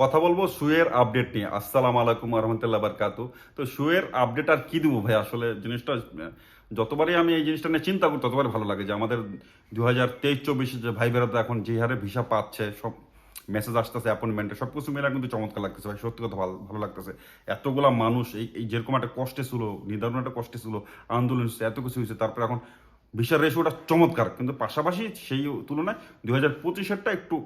কথা বলব শুয়ের আপডেট নিয়ে। আসসালাম আলাইকুম রহমতুল্লাহ বারকাতু। তো শুয়ের আপডেট আর কি দেবো ভাই আসলে জিনিসটা, যতবারই আমি এই জিনিসটা নিয়ে চিন্তা করি, ততবারই ভালো লাগে যে আমাদের দু হাজার তেইশ চব্বিশে যে ভাই বেরোতে এখন যে হারে ভিসা পাচ্ছে, সব মেসেজ আসতেছে অ্যাপয়েন্টমেন্টে সব কিছু মিলে কিন্তু চমৎকার লাগতেছে ভাই, সত্যি কথা ভালো ভালো লাগতেছে। এতগুলা মানুষ, এই এই যেরকম একটা কষ্টে ছিল নির্ধারণ একটা কষ্টে ছিল, আন্দোলন এত কিছু হয়েছে, তারপরে এখন ভিসার রেশিওটা চমৎকার। কিন্তু পাশাপাশি সেই তুলনায় দু হাজার পঁচিশেরটা একটু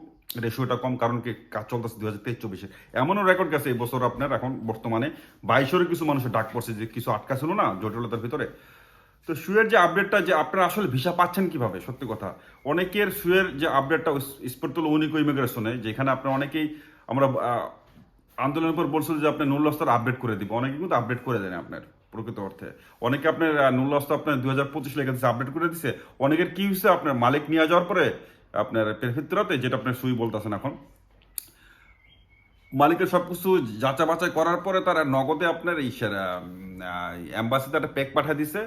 রেশিওটা কম, কারণ কি কাজ চলতেছে দুই হাজার তেইশ চব্বিশে। এমনও রেকর্ড গেছে, এই বছর আপনার এখন বর্তমানে বাইশেরও কিছু মানুষের ডাক পড়ছে যে কিছু আটকা ছিল না জটিলতার ভিতরে। তো শুয়ের যে আপডেটটা যে আপনারা আসলে ভিসা পাচ্ছেন কীভাবে? সত্যি কথা, অনেকের শুয়ের যে আপডেটটা স্পর্তুল উনিক ইমিগ্রেশনে, যেখানে আপনার অনেকেই আমরা আন্দোলনের পর বলছিল যে আপনি নুল্লাস্তর আপডেট করে দিব। অনেকে কিন্তু আপডেট করে দেন আপনার, প্রকৃত অর্থে। অনেকে আপনার নুল্লাস্ত আপনার দুই হাজার পঁচিশ লেগে আপডেট করে দিচ্ছে অনেকের কি হয়েছে, আপনার মালিক নিয়ে যাওয়ার পরে আপনার পেরফিত্রাতে যেটা আপনার সুই বলতেছেন এখন। মালিকের সব কিছু যাচা বাছাই করার পরে তারা নগদে আপনার এই অ্যাম্বাসিতে একটা প্যাক পাঠিয়ে দিছে,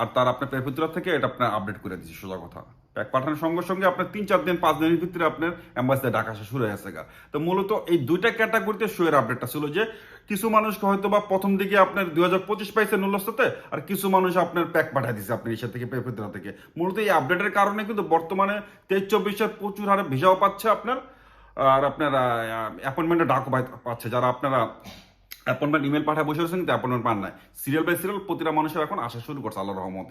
আর তার আপনার পেরফিত্রা থেকে এটা আপনার আপডেট করে দিচ্ছে সোজা কথা। প্যাক পাঠানোর সঙ্গে সঙ্গে আপনার তিন, চার দিন, পাঁচ দিনের ভিতরে আপনার অ্যাম্বাসিতে ডাকা আসা শুরু হয়ে গেছে গা। তো মূলত এই দুইটা ক্যাটাগরিতে শোয়ের আপডেটটা ছিল যে, কিছু মানুষকে হয়তো বা প্রথম দিকে আপনার দুই হাজার পঁচিশ পাইছে নুল্লস্ততে আর কিছু মানুষ আপনার প্যাক পাঠিয়ে দিচ্ছে আপনার ইসে থেকে পেরফিত্রা থেকে মূলত এই আপডেটের কারণে কিন্তু বর্তমানে তেইশ, চব্বিশে প্রচুর হারে ভিসাও পাচ্ছে আপনার, আর আপনার অ্যাপয়েন্টমেন্টে ডাকও পাচ্ছে যারা আপনারা অ্যাপয়েন্টমেন্ট ইমেল পাঠায় বসে রয়েছেন, কিন্তু অ্যাপয়েন্টমেন্ট পান নাই। সিরিয়াল বাই সিরিয়াল প্রতিটা মানুষের এখন আসা শুরু করছে আল্লাহ রহমত।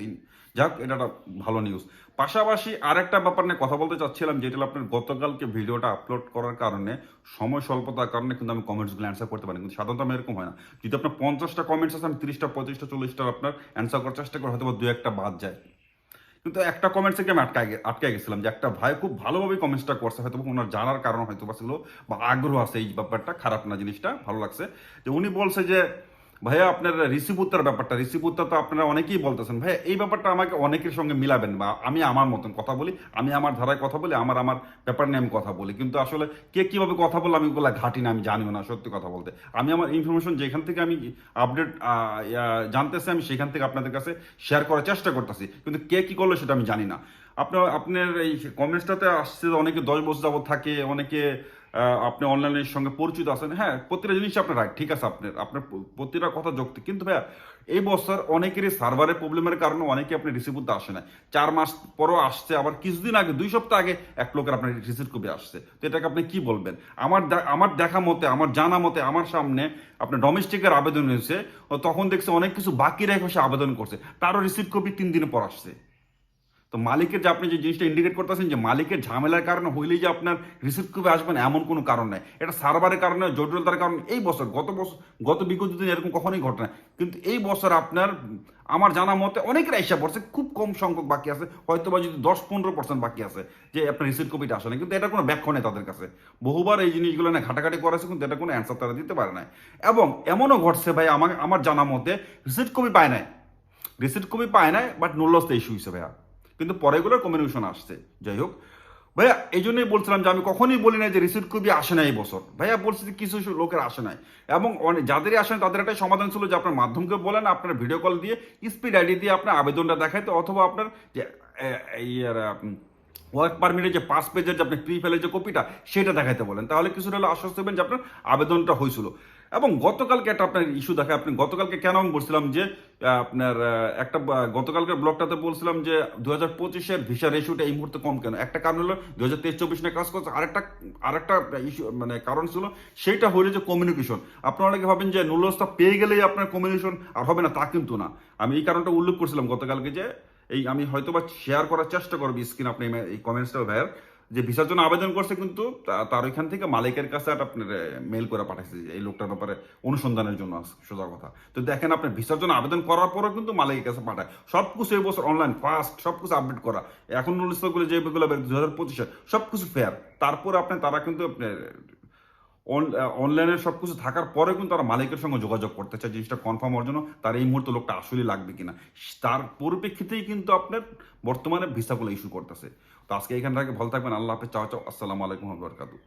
যাক, এটা একটা ভালো নিউজ পাশাপাশি আরেকটা ব্যাপার নিয়ে কথা বলতে চাচ্ছিলাম, যেটা আপনার গতকালকে ভিডিওটা আপলোড করার কারণে সময় স্বল্পতার কারণে কিন্তু আমি কমেন্টসগুলো অ্যান্সার করতে পারি কিন্তু সাধারণত আমি এরকম হয় না। যদি আপনার পঞ্চাশটা কমেন্টস আছে আমি তিরিশটা, পঁয়ত্রিশটা চল্লিশটা আপনার অ্যান্সার করার চেষ্টা করি হয়তো দু একটা বাদ যায়। কিন্তু একটা কমেন্টস থেকে আমি আটকে আটকে গেছিলাম যে একটা ভাই খুব ভালোভাবে কমেন্টসটা করছে হয়তো ওনার জানার কারণ হয়তো বা ছিল বা আগ্রহ আছে, এই ব্যাপারটা খারাপ না জিনিসটা, ভালো লাগছে। যে উনি বলছে যে ভাইয়া, আপনার উত্তর ব্যাপারটা উত্তর তো আপনারা অনেকেই বলতেছেন, ভাইয়া, এই ব্যাপারটা আমাকে অনেকের সঙ্গে মিলাবেন বা আমি আমার মতন কথা বলি, আমি আমার ধারায় কথা বলি, আমার আমার ব্যাপার নিয়ে আমি কথা বলি। কিন্তু আসলে কে কীভাবে কথা বলে আমি ওগুলো ঘাটি না, আমি জানিও না সত্যি কথা বলতে। আমি আমার ইনফরমেশন যেখান থেকে আমি আপডেট জানতেছি, আমি সেখান থেকে আপনাদের কাছে শেয়ার করার চেষ্টা করতেছি। কিন্তু কে কী করল সেটা আমি জানি না। আপনার আপনার এই কমেন্টসটাতে আসছে অনেকে দশ বছর যাবত থাকে, অনেকে আপনি অনলাইনের সঙ্গে পরিচিত আছেন। হ্যাঁ প্রতিটা জিনিস আপনার রাইট ঠিক আছে আপনার আপনার প্রতিটা কথা যৌক্তিক। কিন্তু ভাইয়া, এই বছর অনেকেরই সার্ভারের প্রবলেমের কারণে অনেকে আপনি রিসিভ করতে আসে না চার মাস পরও আসছে, আবার কিছুদিন আগে, দুই সপ্তাহ আগে এক লোকের আপনার রিসিভ কপি আসছে। তো এটাকে আপনি কি বলবেন? আমার আমার দেখা মতে, আমার জানা মতে, আমার সামনে আপনার ডোমেস্টিকের আবেদন হয়েছে তখন দেখছে অনেক কিছু বাকি রেখে সে আবেদন করছে। তারও রিসিভ কপি তিন দিনে পর আসছে। তো মালিকের যে আপনি যে জিনিসটা ইন্ডিকেট করতেছেন যে মালিকের ঝামেলার কারণে হইলেই যে আপনার রিসিভ কপি আসবে না, এমন কোনো কারণ নাই। এটা সার্ভারের কারণে, জটিলতার কারণে, এই বছর, গত বছর, গত বিগত দিন এরকম কখনোই ঘটে না। কিন্তু এই বছর আপনার, আমার জানা মতে অনেকের এসে পড়ছে, খুব কম সংখ্যক বাকি আছে হয়তো বা যদি দশ পনেরো পার্সেন্ট বাকি আছে, যে আপনার রিসিভ কপিটা আসে না কিন্তু এটা কোনো ব্যাখ্যা নেই তাদের কাছে। বহুবার এই জিনিসগুলো না ঘাটাঘাটি করেছে, কিন্তু এটা কোনো অ্যান্সার তারা দিতে পারে না এবং এমনও ঘটছে ভাই, আমার আমার জানা মতে রিসিভ কপি পায় নাই। রিসিপ্ট কপি পায় নাই বাট নুল্লসতে ইস্যু হয়েছে ভাইয়া। কিন্তু পরে এগুলোর কমিউনিকেশন আসছে। যাই হোক ভাইয়া এই জন্যই বলছিলাম যে আমি কখনোই বলি না যে রিসিপ্ট কপি আসে না এই বছর। ভাইয়া, বলছি যে কিছু লোকের আসে নাই। এবং অনেক যাদেরই আসে নাই, তাদের একটা সমাধান ছিল যে আপনার মাধ্যমকে বলেন, আপনার ভিডিও কল দিয়ে স্পিড আইডি দিয়ে আপনার আবেদনটা দেখাইতে, অথবা আপনার যে ওয়ার্ক পারমিটের যে পাঁচ পেজের যে আপনি প্রি ফেলের যে কপিটা সেটা দেখাইতে বলেন। তাহলে কিছুটা হলে আশ্বাস দেবেন যে আপনার আবেদনটা হয়েছিল। এবং গতকালকে একটা আপনার ইস্যু দেখা আপনি গতকালকে কেন আমি বলছিলাম যে আপনার একটা আহ, গতকালকের ব্লগটাতে বলছিলাম যে দু হাজার পঁচিশের ভিসা রেশিওটা এই মুহূর্তে কম কেন? একটা কারণ হলো দু হাজার তেইশ চব্বিশ নিয়ে কাজ করছে আরেকটা আরেকটা ইস্যু মানে কারণ ছিল সেইটা হলো যে কমিউনিকেশন আপনারা অনেকে ভাবেন যে নুলস্তা পেয়ে গেলেই আপনার কমিউনিকেশন আর হবে না তা কিন্তু না। আমি এই কারণটা উল্লেখ করছিলাম গতকালকে যে এই আমি হয়তো বা শেয়ার করার চেষ্টা করব স্ক্রিন আপনি এই কমেন্টসটা ভাইয়ের। যে ভিসার জন্য আবেদন করছে কিন্তু তার ওইখান থেকে মালিকের কাছে আপনার মেল করে পাঠাইছে এই লোকটার ব্যাপারে অনুসন্ধানের জন্য সোজা কথা। তো দেখেন আপনি ভিসার জন্য আবেদন করার পরেও কিন্তু মালিকের কাছে পাঠায়। সব কিছু এই বছর অনলাইন ফাস্ট সব কিছু আপডেট করা। এখন নোটিশগুলো যেগুলো দু হাজার পঁচিশে সব কিছু ফেয়ার তারপরে আপনি, তারা কিন্তু আপনার অনলাইনে সব কিছু থাকার পরে কিন্তু তারা মালিকের সঙ্গে যোগাযোগ করতে চায়। জিনিসটা কনফার্ম হওয়ার জন্য তার এই মুহূর্তে লোকটা আসলে লাগবে কিনা। তার পরিপ্রেক্ষিতেই কিন্তু আপনার বর্তমানে ভিসাগুলো ইস্যু করতেছে। তো আজকে এখান থেকে ভালো থাকবেন। আল্লাহ হাফেজ। চাও চাও। আসসালামু আলাইকুম বরকাতু